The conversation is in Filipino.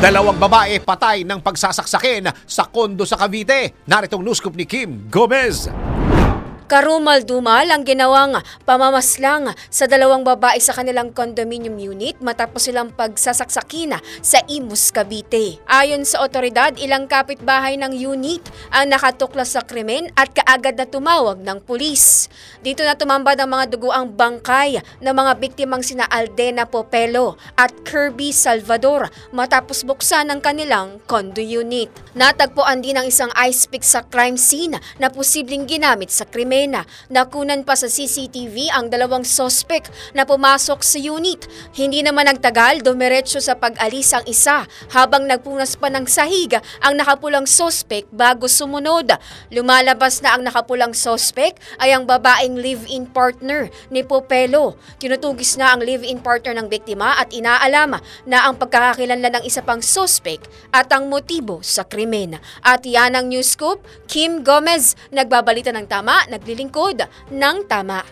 Dalawang babae patay ng pagsasaksakin sa kondo sa Cavite. Naritong news ni Kim Gomez. Karumal-dumal ang ginawang pamamaslang sa dalawang babae sa kanilang condominium unit matapos silang pagsasaksakin sa Imus, Cavite. Ayon sa otoridad, ilang kapitbahay ng unit ang nakatuklas sa krimen at kaagad na tumawag ng pulis. Dito na tumambad ang mga duguang bangkay ng mga biktimang sina Aldena Popelo at Kirby Salvador matapos buksan ang kanilang condo unit. Natagpuan din ang isang ice pick sa crime scene na posibleng ginamit sa krimen. Nakunan pa sa CCTV ang dalawang sospek na pumasok sa unit. Hindi naman nagtagal, dumiretso sa pag-alis ang isa habang nagpunas pa ng sahig ang nakapulang sospek bago sumunod. Lumalabas na ang nakapulang sospek ay ang babaeng live-in partner ni Popelo. Tinutugis na ang live-in partner ng biktima at inaalam na ang pagkakakilanlan ng isa pang sospek at ang motibo sa krimen. At yan ang news scoop, Kim Gomez, nagbabalita ng tama, naglilingkod ng tama.